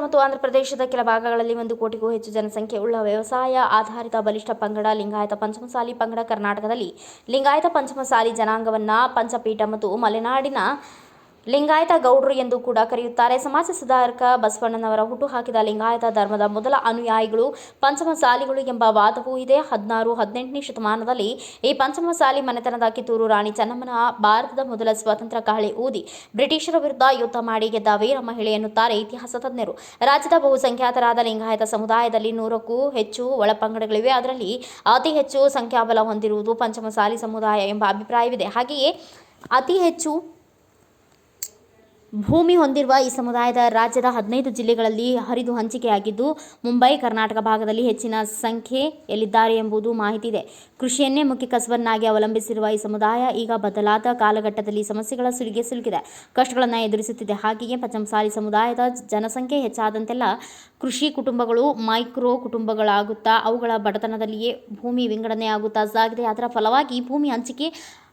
ಮತ್ತು ಆಂಧ್ರಪ್ರದೇಶದ ಕೆಲ ಭಾಗಗಳಲ್ಲಿ ಒಂದು ಕೋಟಿಗೂ ಹೆಚ್ಚು ಜನಸಂಖ್ಯೆ ಉಳ್ಳ ವ್ಯವಸಾಯ ಆಧಾರಿತ ಬಲಿಷ್ಠ ಪಂಗಡ, ಲಿಂಗಾಯತ ಪಂಚಮಸಾಲಿ ಪಂಗಡ ಕರ್ನಾಟಕದಲ್ಲಿ. ಲಿಂಗಾಯತ ಪಂಚಮಸಾಲಿ ಜನಾಂಗವನ್ನ ಪಂಚಪೀಠ ಮತ್ತು ಮಲೆನಾಡಿನ ಲಿಂಗಾಯತ ಗೌಡ್ರು ಎಂದು ಕೂಡ ಕರೆಯುತ್ತಾರೆ. ಸಮಾಜ ಸುಧಾರಕ ಬಸವಣ್ಣನವರ ಹುಟ್ಟು ಹಾಕಿದ ಲಿಂಗಾಯತ ಧರ್ಮದ ಮೊದಲ ಅನುಯಾಯಿಗಳು ಪಂಚಮಸಾಲಿಗಳು ಎಂಬ ವಾದವೂ ಇದೆ. ಹದಿನಾರು, ಹದಿನೆಂಟನೇ ಶತಮಾನದಲ್ಲಿ ಈ ಪಂಚಮಸಾಲಿ ಮನೆತನದ ಕಿತ್ತೂರು ರಾಣಿ ಚೆನ್ನಮ್ಮನ ಭಾರತದ ಮೊದಲ ಸ್ವಾತಂತ್ರ್ಯ ಕಹಳೆ ಊದಿ ಬ್ರಿಟಿಷರ ವಿರುದ್ಧ ಯುದ್ಧ ಮಾಡಿ ಗೆದ್ದ ವೀರ ಮಹಿಳೆ ಎನ್ನುತ್ತಾರೆ ಇತಿಹಾಸ ತಜ್ಞರು. ರಾಜ್ಯದ ಬಹುಸಂಖ್ಯಾತರಾದ ಲಿಂಗಾಯತ ಸಮುದಾಯದಲ್ಲಿ ನೂರಕ್ಕೂ ಹೆಚ್ಚು ಒಳಪಂಗಡಗಳಿವೆ. ಅದರಲ್ಲಿ ಅತಿ ಹೆಚ್ಚು ಸಂಖ್ಯಾಬಲ ಹೊಂದಿರುವುದು ಪಂಚಮಸಾಲಿ ಸಮುದಾಯ ಎಂಬ ಅಭಿಪ್ರಾಯವಿದೆ. ಹಾಗೆಯೇ ಅತಿ ಹೆಚ್ಚು ಭೂಮಿ ಹೊಂದಿರುವ ಈ ಸಮುದಾಯದ ರಾಜ್ಯದ ಹದಿನೈದು ಜಿಲ್ಲೆಗಳಲ್ಲಿ ಹರಿದು ಹಂಚಿಕೆಯಾಗಿದ್ದು, ಮುಂಬೈ, ಕರ್ನಾಟಕ ಭಾಗದಲ್ಲಿ ಹೆಚ್ಚಿನ ಸಂಖ್ಯೆಯಲ್ಲಿದ್ದಾರೆ ಎಂಬುದು ಮಾಹಿತಿ ಇದೆ ಕೃಷಿಯನ್ನೇ ಮುಖ್ಯ ಕಸಬನ್ನಾಗಿ ಅವಲಂಬಿಸಿರುವ ಈ ಸಮುದಾಯ ಈಗ ಬದಲಾದ ಕಾಲಘಟ್ಟದಲ್ಲಿ ಸಮಸ್ಯೆಗಳ ಸುಳಿಗೆ ಸಿಲುಕಿದೆ. ಕಷ್ಟಗಳನ್ನು ಎದುರಿಸುತ್ತಿದೆ. ಹಾಗೆಯೇ ಪಂಚಮಸಾಲಿ ಸಮುದಾಯದ ಜನಸಂಖ್ಯೆ ಹೆಚ್ಚಾದಂತೆಲ್ಲ ಕೃಷಿ ಕುಟುಂಬಗಳು ಮೈಕ್ರೋ ಕುಟುಂಬಗಳಾಗುತ್ತಾ, ಅವುಗಳ ಬಡತನದಲ್ಲಿಯೇ ಭೂಮಿ ವಿಂಗಡಣೆ ಆಗುತ್ತಾ ಸಾಗಿದೆ. ಅದರ ಫಲವಾಗಿ ಭೂಮಿ ಹಂಚಿಕೆ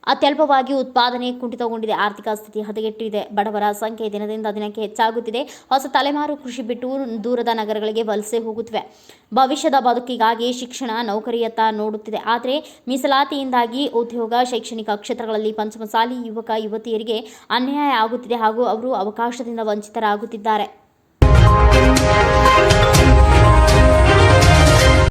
ಅತ್ಯಲ್ಪವಾಗಿ ಉತ್ಪಾದನೆ ಕುಂಠಿತಗೊಂಡಿದೆ. ಆರ್ಥಿಕ ಸ್ಥಿತಿ ಹದಗೆಟ್ಟಿದೆ. ಬಡವರ ಸಂಖ್ಯೆ ದಿನದಿಂದ ದಿನಕ್ಕೆ ಹೆಚ್ಚಾಗುತ್ತಿದೆ. ಹೊಸ ತಲೆಮಾರು ಕೃಷಿ ಬಿಟ್ಟು ದೂರದ ನಗರಗಳಿಗೆ ವಲಸೆ ಹೋಗುತ್ತಿವೆ. ಭವಿಷ್ಯದ ಬದುಕಿಗಾಗಿ ಶಿಕ್ಷಣ ನೌಕರಿಯತ್ತ ನೋಡುತ್ತಿದೆ. ಆದರೆ ಮೀಸಲಾತಿಯಿಂದಾಗಿ ಉದ್ಯೋಗ, ಶೈಕ್ಷಣಿಕ ಕ್ಷೇತ್ರಗಳಲ್ಲಿ ಪಂಚಮಸಾಲಿ ಯುವಕ, ಯುವತಿಯರಿಗೆ ಅನ್ಯಾಯ ಆಗುತ್ತಿದೆ ಹಾಗೂ ಅವರು ಅವಕಾಶದಿಂದ ವಂಚಿತರಾಗುತ್ತಿದ್ದಾರೆ.